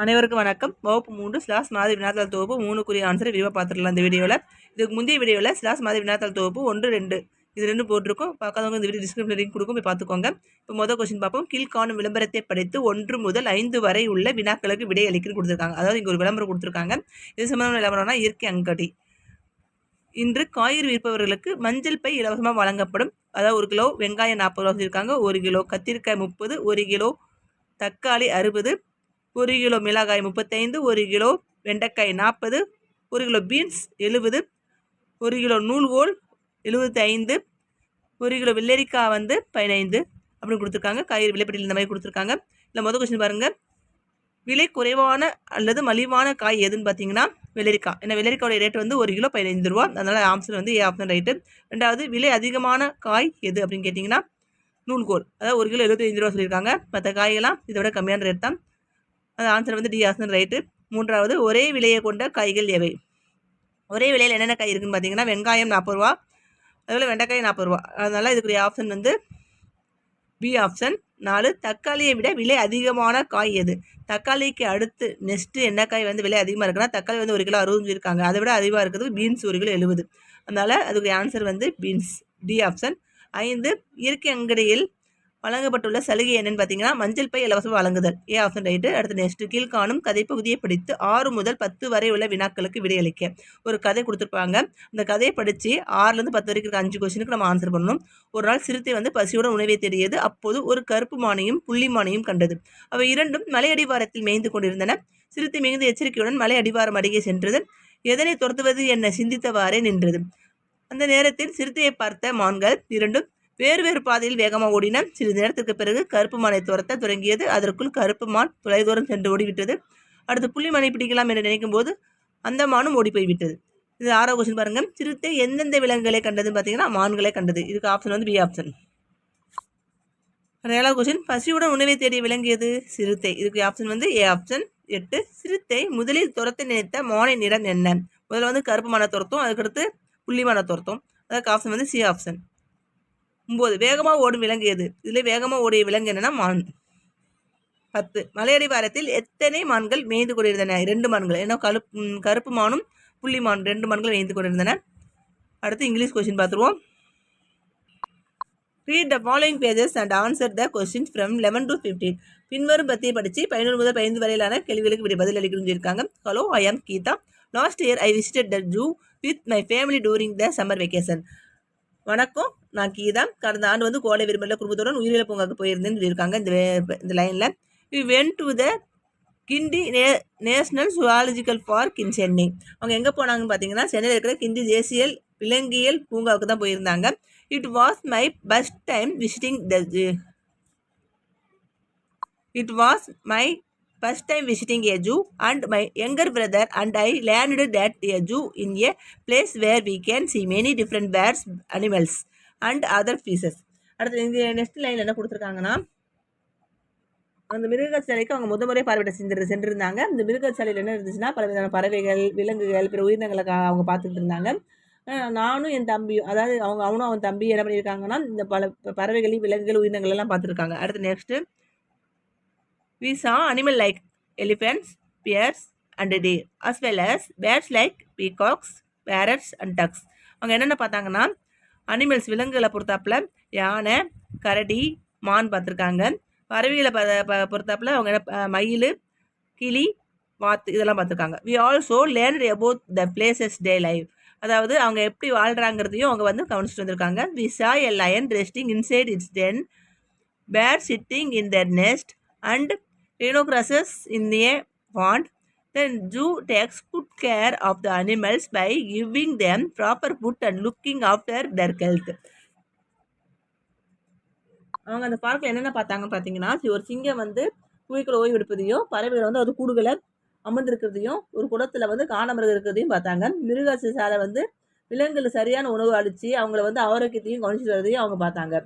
அனைவருக்கும் வணக்கம். வகுப்பு மூன்று ஸ்லாஸ் மாதிரி வினாத்தாள் தொகுப்பு மூணுக்குரிய ஆன்சரை விரிவாக பார்த்துடலாம் இந்த வீடியோவில். இதுக்கு முந்தைய வீடியோவில் ஸ்லாஸ் மாதிரி வினாத்தாள் தொகுப்பு ஒன்று ரெண்டு. இது ரெண்டு போட்டிருக்கோம். பார்க்காதவங்க இந்த வீடியோ டிஸ்கிரிப்ஷன் லிங்க் கொடுக்கும் போய் பார்த்துக்கோங்க. இப்போ மொதல் கொஸ்டின் பார்ப்போம். கீழ்காணும் விளம்பரத்தை படித்து ஒன்று முதல் ஐந்து வரை உள்ள வினாக்களுக்கு விடை அளிக்கன்னு கொடுத்துருக்காங்க. அதாவது இங்கே ஒரு விளம்பரம் கொடுத்துருக்காங்க. இது சம்பந்தமான விளம்பரம்னா இயற்கை அங்கடி. இன்று காய்கறி விற்பவர்களுக்கு மஞ்சள் பை இலவசமாக வழங்கப்படும். அதாவது ஒரு கிலோ வெங்காயம் நாற்பது ரூபா சொல்லியிருக்காங்க. ஒரு கிலோ கத்திரிக்காய் முப்பது ஒரு கிலோ தக்காளி அறுபது ஒரு கிலோ மிளகாய் முப்பத்தைந்து ஒரு கிலோ வெண்டைக்காய் நாற்பது ஒரு கிலோ பீன்ஸ் எழுபது ஒரு கிலோ நூல்கோல் எழுபத்தி ஐந்து ஒரு கிலோ வெள்ளரிக்காய் வந்து பதினைந்து அப்படின்னு கொடுத்துருக்காங்க. காய்கறி விலைப்பட்டியல் இந்த மாதிரி கொடுத்துருக்காங்க. இல்லை மொதல் கொஸ்டின் பாருங்கள் விலை குறைவான அல்லது மலிவான காய் எதுன்னு பார்த்தீங்கன்னா வெள்ளரிக்காய். ஏன்னா வெள்ளரிக்காயோட ரேட் வந்து ஒரு கிலோ பதினைந்து ரூபா. அதனால் ஆப்ஷன் வந்து ஏ ஆப்ஷன் ரைட்டு ரெண்டாவது விலை அதிகமான காய் எது அப்படின்னு கேட்டிங்கன்னா நூல்கோல் அதாவது ஒரு கிலோ எழுபத்தஞ்சு ரூபா சொல்லியிருக்காங்க. மற்ற காய்கள்லாம் இதை விட கம்மியான ரேட் தான். அது ஆன்சர் வந்து டி ஆப்ஷன் ரைட்டு. மூன்றாவது ஒரே விலையை கொண்ட காய்கள் எவை? ஒரே விலையில் என்னென்ன காய் இருக்குன்னு பார்த்தீங்கன்னா வெங்காயம் நாற்பது ரூபா. அதுபோல் வெண்டைக்காய் நாற்பது ரூபா. அதனால் இதுக்குரிய ஆப்ஷன் வந்து பி ஆப்ஷன் நாலு தக்காளியை விட விலை அதிகமான காய் எது? தக்காளிக்கு அடுத்து நெக்ஸ்ட்டு என்ன காய் வந்து விலை அதிகமாக இருக்குன்னா தக்காளி வந்து ஒரு கிலோ அறுபது இருக்காங்க அதை விட அதிகமாக இருக்கிறது பீன்ஸ் ஒரு கிலோ எழுபது. அதனால் அதுக்கு ஆன்சர் வந்து பீன்ஸ் டி ஆப்ஷன் ஐந்து இயற்கை அங்கடியில் வழங்கப்பட்டுள்ள சலுகை என்னன்னு பார்த்தீங்கன்னா மஞ்சள் பை இலவசம் வழங்குதல். ஏ ஆப்ஷன் ரைட்டு அடுத்து நெக்ஸ்ட் கீழ்காணும் கதைப்பகுதியை படித்து ஆறு முதல் பத்து வரை உள்ள வினாக்களுக்கு விடையளிக்க ஒரு கதை கொடுத்துருப்பாங்க. அந்த கதையை படித்து ஆறுலேருந்து பத்து வரைக்கும் இருக்க அஞ்சு கொஸ்டினுக்கு நம்ம ஆன்சர் பண்ணணும். ஒரு நாள் சிறுத்தை வந்து பசியோட உணவை தேடியது. அப்போது ஒரு கருப்பு மானையும் புள்ளி மானையும் கண்டது. அவை இரண்டும் மலை அடிவாரத்தில் மேய்ந்து கொண்டிருந்தன. சிறுத்தை மிகுந்த எச்சரிக்கையுடன் மலை அடிவாரம் அருகே சென்றது. எதனை துரத்துவது என்ன சிந்தித்தவாறே நின்றது. அந்த நேரத்தில் சிறுத்தையை பார்த்த மான்கள் இரண்டும் வேறு வேறு பாதையில் வேகமாக ஓடின சிறிது நேரத்திற்கு பிறகு கருப்பு மானை துரத்த தொடங்கியது. அதற்குள் கருப்பு மான் தொலைதூரம் சென்று ஓடிவிட்டது. அடுத்து புள்ளி பிடிக்கலாம் என்று நினைக்கும் போது அந்த மானும் ஓடி போய்விட்டது இது ஆறாவது கொஸ்டின் பாருங்க. சிறுத்தை எந்தெந்த விலங்குகளை கண்டதுன்னு பார்த்தீங்கன்னா மான்களை கண்டது. இதுக்கு ஆப்ஷன் வந்து பி ஆப்ஷன் ஏழாவது கொஸ்டின் பசியுடன் உணவை தேடிய விளங்கியது சிறுத்தை. இதுக்கு ஆப்ஷன் வந்து ஏ ஆப்ஷன் எட்டு. சிறுத்தை முதலில் துரத்த நினைத்த மானை நிறம் என்ன? முதல்ல வந்து கருப்பு மான துரத்தும் அதுக்கடுத்து புள்ளி மானை துரத்தும். அதுக்கு ஆப்ஷன் வந்து சி ஆப்ஷன் ஒம்பது வேகமாக ஓடும் விலங்கு எது? இதில் வேகமாக ஓடிய விலங்கு என்னென்னா மான். பத்து. மலையடிவாரத்தில் எத்தனை மான்கள் மேய்ந்து கொண்டிருந்தன? ரெண்டு மான்கள். ஏன்னா கருப்பு கருப்பு மானும் புள்ளி மான் ரெண்டு மான்கள் மேய்ந்து கொண்டிருந்தன. அடுத்து இங்கிலீஷ் கொஸ்டின் பார்த்துருவோம். Read the following pages and answer the question from eleven to fifteen பின்வரும் பற்றியை படித்து பதினொன்று முதல் பதினைந்து வரையிலான கேள்விகளுக்கு விட பதில் அளிக்கணும்னு சொல்லியிருக்காங்க. Hello I am Geetha. Last year I visited the zoo with my family during the summer vacation வணக்கம். நான் கீதா. கடந்த ஆண்டு வந்து கோடை விரும்பல குடும்பத்துடன் உயிரிழப்பு பூங்காவுக்கு போயிருந்தேன்னு சொல்லியிருக்காங்க இந்த இந்த லைனில் we went to the Guindy நே national zoological park in Chennai அவங்க எங்கே போனாங்கன்னு பார்த்தீங்கன்னா சென்னையில் இருக்கிற கிண்டி தேசிய விலங்கியல் பூங்காவுக்கு தான் போயிருந்தாங்க. It was my first time visiting the it was my first time visiting a zoo and my younger brother and I learned that a zoo in a place where we can see many different birds, animals and other species அடுத்து இந்த next லைனில் என்ன கொடுத்துருக்காங்கன்னா அந்த மிருக சிலைக்கு அவங்க முத முறை பார்வையிட சென்று சென்றிருந்தாங்க. இந்த மிருக சிலையில் என்ன இருந்துச்சுன்னா பல விதமான பறவைகள் விலங்குகள் பிற உயிரினங்களை அவங்க பார்த்துட்டு இருந்தாங்க. நானும் என் தம்பியும் அதாவது அவங்க அவனும் அவன் தம்பி என்ன பண்ணியிருக்காங்கன்னா இந்த பல பறவைகளையும் விலங்குகள் உயிரினங்கள் எல்லாம் பார்த்துருக்காங்க. அடுத்து next We saw animals like elephants, bears, and deer, as well as birds like peacocks, parrots, and ducks. அவங்க என்னென்ன பார்த்தாங்கன்னா அனிமல்ஸ் விலங்குகளை பொறுத்தாப்புல யானை கரடி மான் பார்த்துருக்காங்க. பறவைகளை பொறுத்தாப்புல அவங்க மயில் கிளி வாத்து இதெல்லாம் பார்த்துருக்காங்க. We also learn about the places they life அதாவது அவங்க எப்படி வாழ்கிறாங்கிறதையும் அவங்க வந்து கவனிச்சுட்டு வந்திருக்காங்க. We saw a lion resting inside its den birds sitting in their nest and rhinoceroses in a pond. Then zoo takes good care of the animals by giving them proper food and looking after their health. அவங்க அந்த பார்க்கில் என்னென்ன பார்த்தாங்க பார்த்தீங்கன்னா ஒரு சிங்கம் வந்து குழிக்குள்ள ஓய்வு எடுப்பதையும் பறவைகள் வந்து அது கூடுகளை அமர்ந்திருக்கிறதையும் ஒரு குடத்தில் வந்து காணமிருக இருக்கிறதையும் பார்த்தாங்க மிருகாசி சாலை வந்து விலங்குகள் சரியான உணவு அளித்து அவங்கள வந்து ஆரோக்கியத்தையும் கவனிச்சு வரதையும் அவங்க பார்த்தாங்க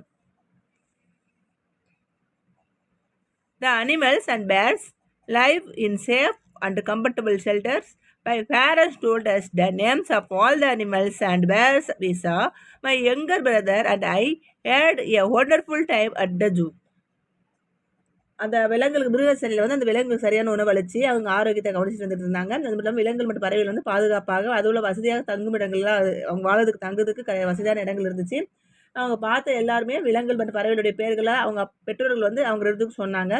The animals and bears live in safe and comfortable shelters. My parents told us the names of all the animals and bears we saw. My younger brother and I had a wonderful time at the zoo. அந்த விலங்குகளுக்கு மிருக சிலையில் வந்து அந்த விலங்குகள் சரியான உணவு அளித்து அவங்க ஆரோக்கியத்தை கவனிச்சுட்டு வந்துட்டு இருந்தாங்க அது மட்டும் இல்லாமல் விலங்குகள் மற்றும் பறவைகள் வந்து பாதுகாப்பாக அதுள்ள வசதியாக தங்கும் இடங்கள்லாம் அவங்க வாழ்றதுக்கு தங்குறதுக்கு வசதியான இடங்கள் இருந்துச்சு அவங்க பார்த்த எல்லாருமே விலங்குகள் மற்றும் பறவைகளுடைய பேர்களை அவங்க பெற்றோர்கள் வந்து அவங்க இடத்துக்கு சொன்னாங்க.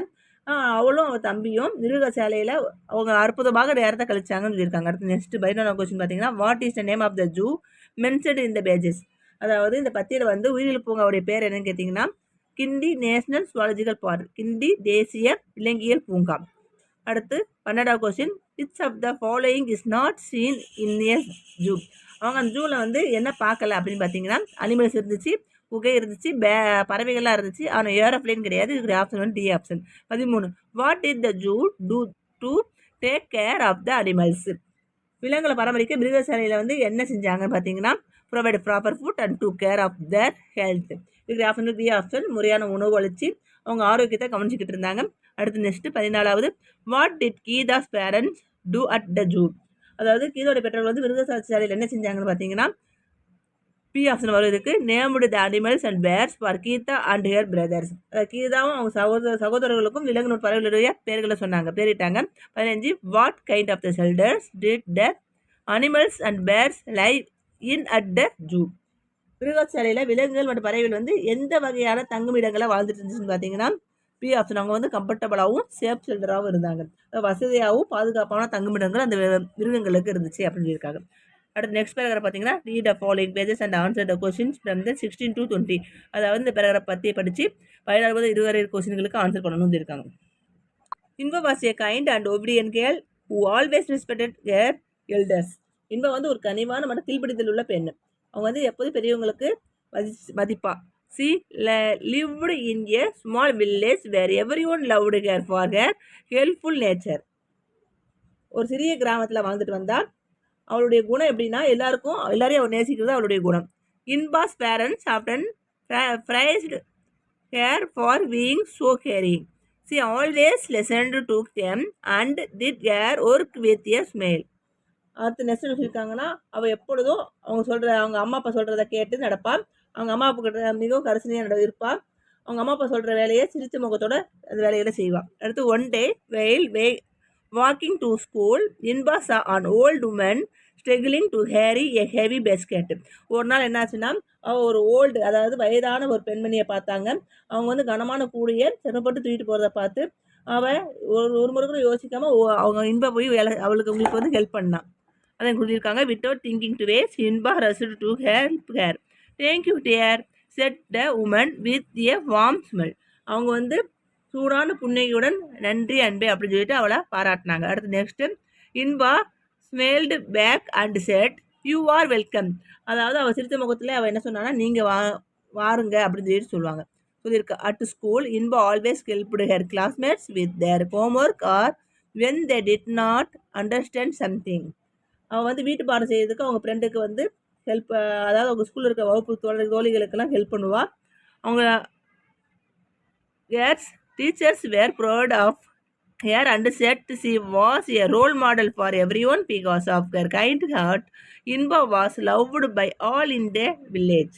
அவளும் அவள் தம்பியும் மிருக சேலையில் அவங்க அற்புதமாக நேரத்தை கழிச்சாங்கன்னு சொல்லியிருக்காங்க. அடுத்து நெக்ஸ்ட் பைனான கொஸ்டின் பார்த்தீங்கன்னா what is the name of the zoo mentioned in the pages அதாவது இந்த பத்தியில் வந்து உயிரியல் பூங்காவுடைய பேர் என்னன்னு கேட்டிங்கன்னா Guindy national zoological park Guindy தேசிய விலங்கியல் பூங்கா. அடுத்து பன்னெண்டாவது question which of the following is not seen in S zoo அவங்க அந்த ஜூவில் வந்து என்ன பார்க்கல அப்படின்னு பார்த்தீங்கன்னா அனிமல்ஸ் இருந்துச்சு புகை இருந்துச்சு பே பறவைகள்லாம் இருந்துச்சு. ஆனால் ஏரோப்ளேன் கிடையாது. இதுக்கு ஆப்ஷன் வந்து டி ஆப்ஷன் பதிமூணு. What is the zoo do to take care of the animals விலங்குகளை பராமரிக்க மிருகசாலையில் வந்து என்ன செஞ்சாங்கன்னு பார்த்தீங்கன்னா provide proper food and to care of their health இதுக்கு ஆப்ஷன் பி ஆப்ஷன் முறையான உணவு அளித்து அவங்க ஆரோக்கியத்தை கவனிச்சிக்கிட்டு இருந்தாங்க. அடுத்து நெக்ஸ்ட்டு பதினாலாவது. What did Geetha's parents do at the zoo அதாவது கீதோட பெற்றோர்கள் வந்து மிருகசாலையில் என்ன செஞ்சாங்கன்னு பார்த்தீங்கன்னா பி ஆப்ஷன் வருவதற்கு named the animals and birds for Geetha and her brothers கீதாவும் அவங்க சகோதர சகோதரர்களுக்கும் விலங்கு பறவைகளுடைய பேர்களை சொன்னாங்க பேரிட்டாங்க. பதினஞ்சு what kind of the shelters did the animals and birds live in at the zoo மிருகசாலையில் விலங்குகள் மற்றும் பறவைகள் வந்து எந்த வகையான தங்குமிடங்களை வாழ்ந்துட்டு இருந்துச்சுன்னு பார்த்தீங்கன்னா பி ஆப்ஷன் அவங்க வந்து கம்ஃபர்டபுளாகவும் சேஃப் ஷெல்டராகவும் இருந்தாங்க. வசதியாகவும் பாதுகாப்பான தங்குமிடங்கள் அந்த மிருகங்களுக்கு இருந்துச்சு அப்படின்னு சொல்லியிருக்காங்க. அடுத்து நெக்ஸ்ட் பேராகிராஃப் பார்த்தீங்கன்னா read a following pages and answer the questions from the sixteen to twenty அதாவது இந்த பேராகிராஃப் பற்றி படித்து பதினாறு இருபது கொஸ்டின்களுக்கு ஆன்சர் பண்ணணும்னு இருக்காங்க Inbam was a kind and obedient girl who always respected her elders Inbam வந்து ஒரு கனிவான மற்றும் கீழ்ப்பிடித்தல் உள்ள பெண் அவங்க வந்து எப்போதும் பெரியவங்களுக்கு மதி மதிப்பாக she lived in a small village where every one loved her for her helpful nature ஒரு சிறிய கிராமத்தில் வாழ்ந்துட்டு வந்தால் அவளுடைய குணம் எப்படின்னா எல்லாருக்கும் எல்லாரையும் அவர் நேசிக்கிறது அவளுடைய குணம். Inba's parents often praised her for being so caring she always listened to them and did her work with a smile அடுத்து நெக்ஸ்ட் சொல்லியிருக்காங்கன்னா அவள் எப்பொழுதும் அவங்க சொல்கிற அவங்க அம்மா அப்பா சொல்கிறத கேட்டு நடப்பாள். அவங்க அம்மா அப்பா கிட்ட மிகவும் கரிசனையாக நட இருப்பாள் அவங்க அம்மா அப்பா சொல்கிற வேலையை சிரித்த முகத்தோட அந்த வேலையோட செய்வாள் அடுத்து one day while way walking to school Inba's an old woman struggling to carry a heavy basket ஒரு நாள் என்னாச்சுன்னா அவள் ஒரு ஓல்டு அதாவது வயதான ஒரு பெண்மணியை பார்த்தாங்க. அவங்க வந்து கனமான கூடிய சிரமப்பட்டு தூக்கிட்டு போகிறத பார்த்து அவள் ஒரு ஒரு முறை கூட யோசிக்காமல் அவங்க இன்ப போய் வேலை அவளுக்கு உங்களுக்கு வந்து ஹெல்ப் பண்ணான் அதை சொல்லியிருக்காங்க without thinking twice Inba rushed to help her thank you dear said the woman with a warm smile அவங்க வந்து சூடான புன்னகையுடன் நன்றி அன்பே அப்படின்னு சொல்லிட்டு அவளை பாராட்டினாங்க. அடுத்து next Inba smiled back and said you are welcome அதாவது அவள் சிரித்த முகத்தில் அவள் என்ன சொன்னான்னா நீங்கள் வா வாருங்க அப்படின்னு சொல்லிட்டு சொல்லுவாங்க. சொல்லியிருக்க. At school Inba always helped her classmates with their home work or when they did not understand something அவள் வந்து வீட்டு பாடம் செய்யறதுக்கு அவங்க ஃப்ரெண்டுக்கு வந்து ஹெல்ப் அதாவது அவங்க ஸ்கூலில் இருக்க வகுப்பு தோழ தோழிகளுக்கெல்லாம் ஹெல்ப் பண்ணுவாள் அவங்க CARES teachers were proud of her and said she was a role model for every one because of her kind heart Inba was loved by all in the village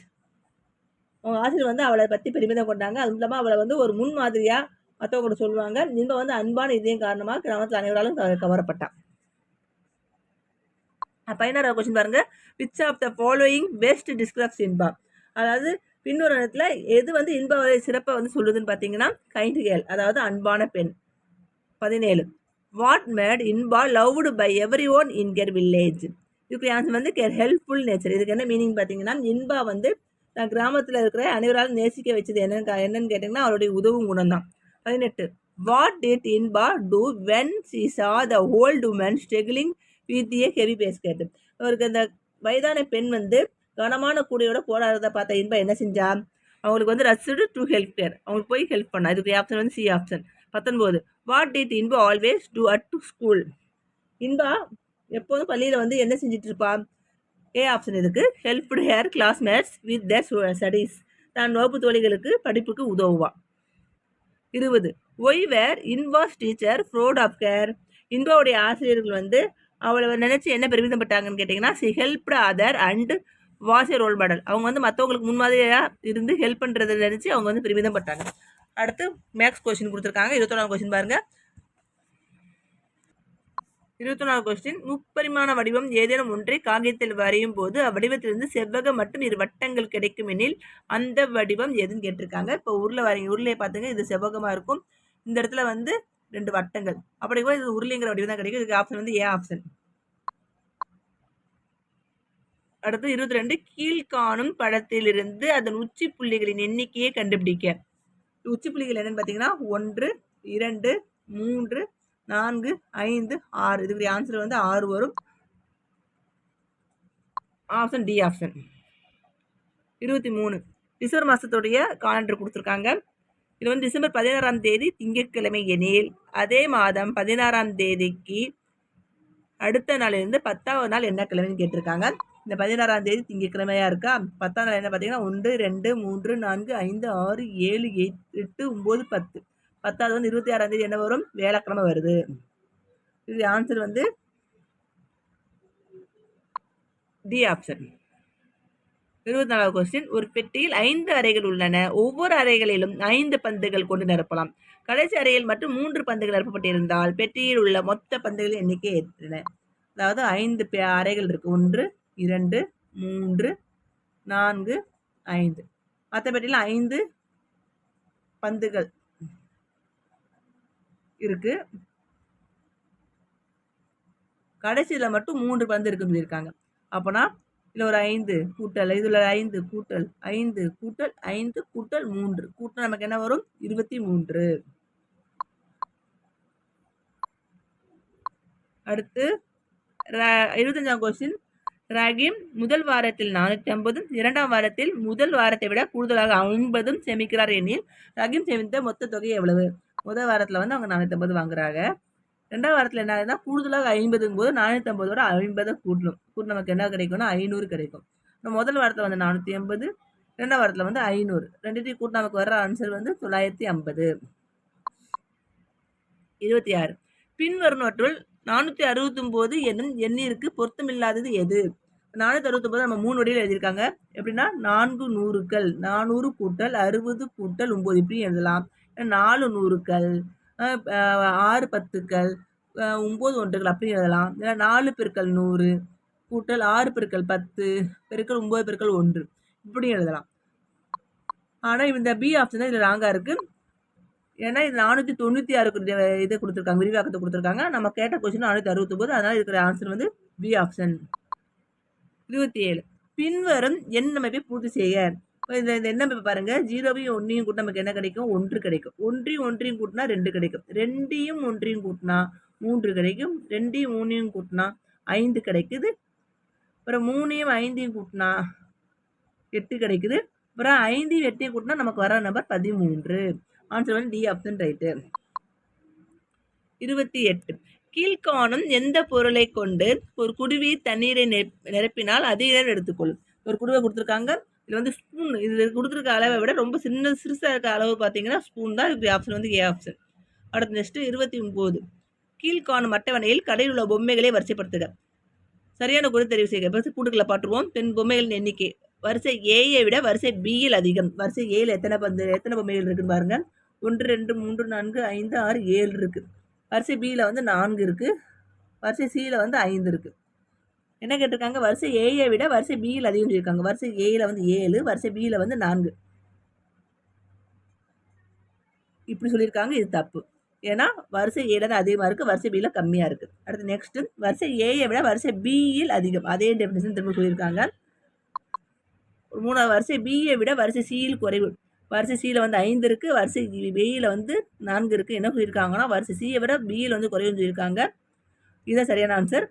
அவங்க ஆசிரியர் வந்து அவளை பற்றி பெருமிதம் கொண்டாங்க. அது இல்லாமல் அவளை வந்து ஒரு முன் மாதிரியாக மற்றவங்க சொல்லுவாங்க. இன்பம் வந்து அன்பான இதயம் காரணமாக கிராமத்தில் அனைவராலும் கவரப்பட்டான் பதினாறாவது கொஸ்டின் பாருங்க? Which of the following best describes Inba? அதாவது பின்னொரு இடத்துல எது வந்து இன்பாவை சிறப்பை வந்து சொல்லுதுன்னு பார்த்தீங்கன்னா கைண்ட் கேள் அதாவது அன்பான பெண். பதினேழு. What made Inba loved by every one in her village இதுக்கு ஆன்சர் வந்து கேர் ஹெல்ப்ஃபுல் நேச்சர் இதுக்கு என்ன மீனிங் பார்த்தீங்கன்னா இன்பா வந்து நான் கிராமத்தில் இருக்கிற அனைவராலும் நேசிக்க வச்சது என்னன்னு என்னன்னு கேட்டிங்கன்னா அவருடைய உதவும் குணம் தான் பதினெட்டு. What did Inba do when she saw the old woman struggling with a heavy basket அவருக்கு அந்த வயதான பெண் வந்து கனமான கூடையோட போராடுறத பார்த்த இன்பா என்ன செஞ்சா? அவங்களுக்கு வந்து ரசிடு டு ஹெல்ப் கேர் அவங்களுக்கு போய் ஹெல்ப் பண்ணா. இதுக்கு ஆப்ஷன் வந்து சி ஆப்ஷன் பத்தொன்பது. What did Inba always do at to school Inba எப்போதும் பள்ளியில் வந்து என்ன செஞ்சுட்டு இருப்பா? ஏ ஆப்ஷன் இதுக்கு. Helped her classmates with their studies தான் வகுப்பு தோழிகளுக்கு படிப்புக்கு உதவுவா. இருபது. Why were Inba's teacher proud of her இன்பாவுடைய ஆசிரியர்கள் வந்து அவளை நினச்சி என்ன பெருமிதப்பட்டாங்கன்னு கேட்டிங்கன்னா she helped other and was a role model அவங்க வந்து மற்றவங்களுக்கு முன்மாதிரியாக இருந்து ஹெல்ப் பண்ணுறதை நினச்சி அவங்க வந்து பெருமிதம் பட்டாங்க அடுத்து மேக்ஸ் கொஸ்டின் கொடுத்துருக்காங்க. இருபத்தொன்னாவது கொஸ்டின் பாருங்கள் இருபத்தொன்னாவது கொஸ்டின் முப்பரிமாண வடிவம் ஏதேனும் ஒன்றை காகிதத்தில் வரையும் போது அவ்வடிவத்திலிருந்து செவ்வக மற்றும் இரு வட்டங்கள் கிடைக்கும் எனில் அந்த வடிவம் எதுன்னு கேட்டிருக்காங்க. இப்போ உருளை வரைங்க. உருளையை பார்த்துங்க. இது செவ்வகமாக இருக்கும். இந்த இடத்துல வந்து ரெண்டு வட்டங்கள். அப்படி கூட இது உருளைங்கிற வடிவம் தான் கிடைக்கும். இதுக்கு ஆப்ஷன் வந்து ஏ ஆப்ஷன் அடுத்து இருபத்தி ரெண்டு கீழ்காணும் படத்திலிருந்து அதன் உச்சி புள்ளிகளின் எண்ணிக்கையை கண்டுபிடிக்க. உச்சி புள்ளிகள் என்னன்னு பார்த்தீங்கன்னா ஒன்று இரண்டு மூன்று நான்கு ஐந்து ஆறு. இதுக்கு ஆன்சர் வந்து ஆறு வரும். ஆப்ஷன் டி ஆப்ஷன் இருபத்தி மூணு. டிசம்பர் மாதத்துடைய காலண்டர் கொடுத்துருக்காங்க. இது வந்து டிசம்பர் பதினாறாம் தேதி திங்கட்கிழமை எனில் அதே மாதம் பதினாறாம் தேதிக்கு அடுத்த நாளிலிருந்து பத்தாவது நாள் என்ன கிழமைன்னு கேட்டிருக்காங்க. இந்த பதினாறாம் தேதி திங்கட்கிழமையாக இருக்கா? பத்தாம் நாள் என்ன பார்த்தீங்கன்னா ஒன்று ரெண்டு மூன்று நான்கு ஐந்து ஆறு ஏழு எட்டு ஒம்பது பத்து. பத்தாவது வந்து இருபத்தி ஆறாம் தேதி என்ன வரும்? வேலைக்கிழமை வருது. இது ஆன்சர் வந்து டி ஆப்ஷன் இருபத்தி நாலாவது கொஸ்டின் ஒரு பெட்டியில் ஐந்து அறைகள் உள்ளன. ஒவ்வொரு அறைகளிலும் ஐந்து பந்துகள் கொண்டு நிரப்பலாம். கடைசி அறையில் மட்டும் மூன்று பந்துகள் நிரப்பப்பட்டிருந்தால் பெட்டியில் உள்ள மொத்த பந்துகளின் எண்ணிக்கை எத்தனை? அதாவது ஐந்து அறைகள் இருக்கு. ஒன்று இரண்டு மூன்று நான்கு ஐந்து. மற்ற பெட்டியில் ஐந்து பந்துகள் இருக்கு. கடைசியில் மட்டும் மூன்று பந்து இருக்குன்னு சொல்லியிருக்காங்க. அப்போனா இதில் ஒரு ஐந்து கூட்டல் இதில் ஐந்து கூட்டல் ஐந்து கூட்டல் ஐந்து கூட்டல் மூன்று. கூட்டல் நமக்கு என்ன வரும்? இருபத்தி மூன்று. அடுத்து இருபத்தஞ்சாம் கொஸ்டின் ராகிம் முதல் வாரத்தில் நானூற்றி ஐம்பதும் இரண்டாம் வாரத்தில் முதல் வாரத்தை விட கூடுதலாக ஐம்பதும் சேமிக்கிறார் எனில் ரஹீம் சேமித்த மொத்த தொகை எவ்வளவு? முதல் வாரத்தில் வந்து அவங்க நானூற்றி ஐம்பது வாங்குறாங்க. ரெண்டாம் வாரத்தில் என்ன ஆகுதுன்னா கூடுதலாக ஐம்பதுங்கும் போது நானூற்றம்பதோட ஐம்பதை கூட்டணும். கூட்டு நமக்கு என்ன கிடைக்கும்னா ஐநூறு கிடைக்கும். முதல் வாரத்தில் வந்து நானூற்றி ஐம்பது ரெண்டாம் வாரத்தில் வந்து ஐநூறு. ரெண்டுத்தையும் கூட்டு நமக்கு வர்ற ஆன்சர் வந்து தொள்ளாயிரத்தி ஐம்பது. இருபத்தி ஆறு. பின்வருவற்றுள் நானூற்றி அறுபத்தொம்போது என்னும் எண்ணிற்கு பொருத்தமில்லாதது எது? நானூற்றி அறுபத்தொம்போது நம்ம மூணு வடிவில் எழுதியிருக்காங்க. எப்படின்னா நான்கு நூறுக்கள் நானூறு கூட்டல் அறுபது கூட்டல் ஒம்பது. இப்படி எழுதலாம். நாலு நூறுக்கள் ஆறு பத்துக்கள் ஒம்பது ஒன்றுகள் அப்படி எழுதலாம். இல்லை நாலு பெருக்கள் நூறு கூட்டல் ஆறு பெருக்கள் பத்து பெருக்கள் ஒம்பது பெருக்கள் ஒன்று இப்படி எழுதலாம். ஆனால் இந்த பி ஆப்ஷன் தான் இதில் ராங்காக இருக்குது ஏன்னா இது நானூற்றி தொண்ணூற்றி ஆறுக்கு இதை கொடுத்துருக்காங்க விரிவாக்கத்தை கொடுத்துருக்காங்க. நம்ம கேட்ட கொஸ்டின் நானூற்றி அறுபத்தொம்போது அதனால் இருக்கிற ஆன்சர் வந்து பி ஆப்ஷன் இருபத்தி ஏழு. பின்வரும் எண் அமைப்பை பூர்த்தி செய்ய இந்த இந்த என்ன பாருங்கள் ஜீரோவையும் ஒன்றையும் கூட்டினா நமக்கு என்ன கிடைக்கும்? ஒன்று கிடைக்கும். ஒன்றையும் ஒன்றையும் கூட்டினா ரெண்டு கிடைக்கும். ரெண்டையும் ஒன்றையும் கூட்டினா மூன்று கிடைக்கும். ரெண்டையும் மூணையும் கூட்டினா ஐந்து கிடைக்குது. அப்புறம் மூணையும் ஐந்தையும் கூட்டினா எட்டு கிடைக்குது. அப்புறம் ஐந்தையும் எட்டையும் கூட்டினா நமக்கு வர நம்பர் பதிமூன்று. ஆன்சர் வந்து டி ஆப்ஷன் ரைட்டு இருபத்தி எட்டு. கீழ்காணும் எந்த பொருளை கொண்டு ஒரு குடுவி தண்ணீரை நிரப்பினால் அதிக எடுத்துக்கொள்ளும். ஒரு குடுவை கொடுத்துருக்காங்க. இது வந்து ஸ்பூன் இது கொடுத்துருக்க அளவை விட ரொம்ப சின்ன சிறுசாக இருக்க அளவு பார்த்தீங்கன்னா ஸ்பூன் தான். இப்படி ஆப்ஷன் வந்து ஏ ஆப்ஷன் அடுத்து நெக்ஸ்ட்டு இருபத்தி ஒம்பது கீழ்காணும் அட்டவணையில் கடையில் உள்ள பொம்மைகளை வரிசைப்படுத்துக. சரியான குறை தெரிவு செய்க. ஃபஸ்ட்டு கூட்டுக்களை பாட்டுருவோம் பெண் பொம்மைகளின் எண்ணிக்கை. வரிசை ஏயை விட வரிசை பியில் அதிகம். வரிசை ஏயில் எத்தனை பந்து எத்தனை பொம்மைகள் இருக்குன்னு பாருங்கள் ஒன்று ரெண்டு மூன்று நான்கு ஐந்து ஆறு ஏழு இருக்குது வரிசை பியில் வந்து நான்கு இருக்குது வரிசை சியில் வந்து ஐந்து இருக்குது என்ன கேட்டிருக்காங்க? வரிசை ஏயை விட வரிசை பியில் அதிகம் சொல்லியிருக்காங்க வரிசை ஏயில் வந்து ஏழு வரிசை பியில் வந்து நான்கு. இப்படி சொல்லியிருக்காங்க. இது தப்பு. ஏன்னா வரிசை ஏல தான் அதிகமாக இருக்குது வரிசை பியில் கம்மியாக இருக்குது அடுத்து நெக்ஸ்ட்டு வரிசை ஏயை விட வரிசை பியில் அதிகம். அதே டெஃபினேஷன் திரும்ப சொல்லியிருக்காங்க. ஒரு மூணாவது வரிசை பியை விட வரிசை சியில் குறைவு. வரிசை சியில் வந்து ஐந்து இருக்குது வரிசை பியில் வந்து நான்கு இருக்குது என்ன சொல்லியிருக்காங்கன்னா வரிசை சியை விட பியில் வந்து குறைவுன்னு சொல்லியிருக்காங்க. இதுதான் சரியான ஆன்சர்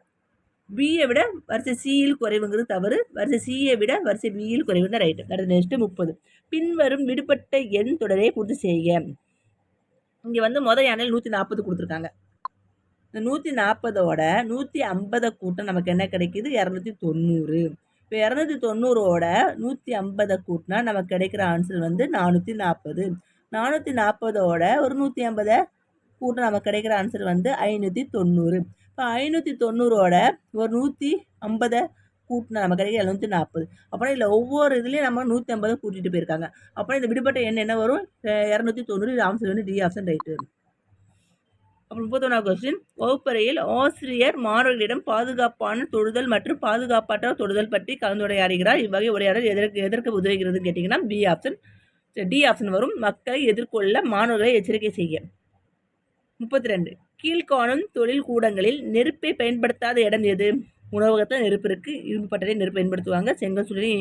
பியை விட வரிசை சியில் குறைவுங்கிறது தவறு. வரிசை சியை விட வரிசை பியில் குறைவு தான் ரைட்டு அடுத்து நெக்ஸ்ட்டு முப்பது. பின்வரும் விடுபட்ட எண் தொடரை பூர்த்தி செய்ய இங்கே வந்து மொதல் யானையில் நூற்றி நாற்பது கொடுத்துருக்காங்க. இந்த நூற்றி நாற்பதோட நூற்றி ஐம்பதை கூட்டம் நமக்கு என்ன கிடைக்கிது? இரநூத்தி தொண்ணூறு. இப்போ இரநூத்தி தொண்ணூறோட நூற்றி ஐம்பதை கூட்டினா நமக்கு கிடைக்கிற ஆன்சர் வந்து நானூற்றி நாற்பது நானூற்றி நாற்பதோட ஒரு நூற்றி ஐம்பதை கூட்டம் நமக்கு கிடைக்கிற ஆன்சர் வந்து ஐநூற்றி தொண்ணூறு. இப்போ ஐநூற்றி தொண்ணூறோட ஒரு நூற்றி ஐம்பதை கூட்டினா நம்ம கிடைக்க எழுநூற்றி நாற்பது. அப்புறம் இதில் ஒவ்வொரு இதுலேயும் நம்ம நூற்றி ஐம்பது கூட்டிகிட்டு போயிருக்காங்க. அப்புறம் இந்த விடுபட்ட எண் என்ன வரும்? இரநூத்தி தொண்ணூறு இது ஆப்ஷன் வந்து டி ஆப்ஷன் ரைட்டு அப்புறம் முப்பத்தொன்னா கொஸ்டின் வகுப்பறையில் ஆசிரியர் மாணவர்களிடம் பாதுகாப்பான தொடுதல் மற்றும் பாதுகாப்பற்ற தொடுதல் பற்றி கலந்துரையாடுகிறார். இவ்வகை உரையாடல் எதற்கு எதற்கு உதவுகிறதுன்னு கேட்டிங்கன்னா பி ஆப்ஷன் டி ஆப்ஷன் வரும். மக்களை எதிர்கொள்ள மாணவர்களை எச்சரிக்கை செய்ய. முப்பத்தி ரெண்டு. கீழ்காணும் தொழில் கூடங்களில் நெருப்பை பயன்படுத்தாத இடம் எது? உணவகத்தில் நெருப்பு இருக்குது இரும்பு பட்டறை நெருப்பு பயன்படுத்துவாங்க. செங்கல் சுழலி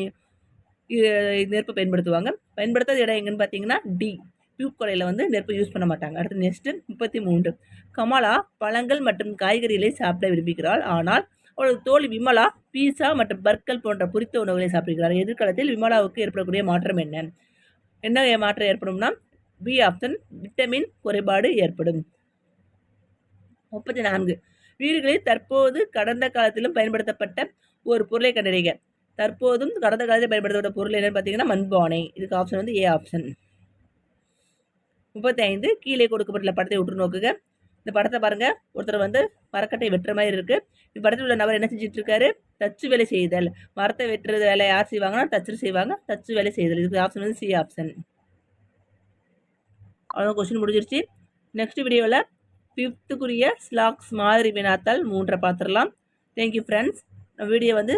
நெருப்பு பயன்படுத்துவாங்க. பயன்படுத்தாத இடம் எங்கன்னு பார்த்தீங்கன்னா டி. டியூப் கொலையில் வந்து நெருப்பு யூஸ் பண்ண மாட்டாங்க. அடுத்து நெக்ஸ்ட்டு முப்பத்தி மூன்று. கமலா பழங்கள் மற்றும் காய்கறிகளை சாப்பிட விரும்புகிறாள். ஆனால் அவளது தோழி விமலா பீஸா மற்றும் பர்கர் போன்ற பொரித்த உணவுகளை சாப்பிடுகிறார் எதிர்காலத்தில் விமலாவுக்கு ஏற்படக்கூடிய மாற்றம் என்ன? என்ன மாற்றம் ஏற்படும்னா பி ஆப்ஷன் விட்டமின் குறைபாடு ஏற்படும். முப்பத்தி நான்கு. வீடுகளில் தற்போது கடந்த காலத்திலும் பயன்படுத்தப்பட்ட ஒரு பொருளை கண்டறிக. தற்போதும் கடந்த காலத்தில் பயன்படுத்தப்பட்ட பொருள் என்னன்னு பார்த்தீங்கன்னா மண்பானை. இதுக்கு ஆப்ஷன் வந்து ஏ ஆப்ஷன் முப்பத்தி ஐந்து கீழே கொடுக்கப்பட்டுள்ள படத்தை உற்று நோக்குக. இந்த படத்தை பாருங்கள் ஒருத்தர் வந்து மரக்கட்டை வெட்டுற மாதிரி இருக்குது இந்த படத்தில் உள்ள நபர் என்ன செஞ்சுட்டு இருக்காரு? தச்சு வேலை செய்தல். மரத்தை வெட்டுறது வேலை யார் செய்வாங்கன்னா தச்சு செய்வாங்க. தச்சு வேலை செய்தல். இதுக்கு ஆப்ஷன் வந்து சி ஆப்ஷன் அவ்வளோ கொஸ்டின் முடிஞ்சிருச்சு. நெக்ஸ்ட் வீடியோவில் ஃபிஃப்த்துக்குரிய ஸ்லாக்ஸ் மாதிரி வினாத்தால் மூன்றை பார்த்துடலாம். தேங்க்யூ ஃப்ரெண்ட்ஸ் வீடியோ வந்து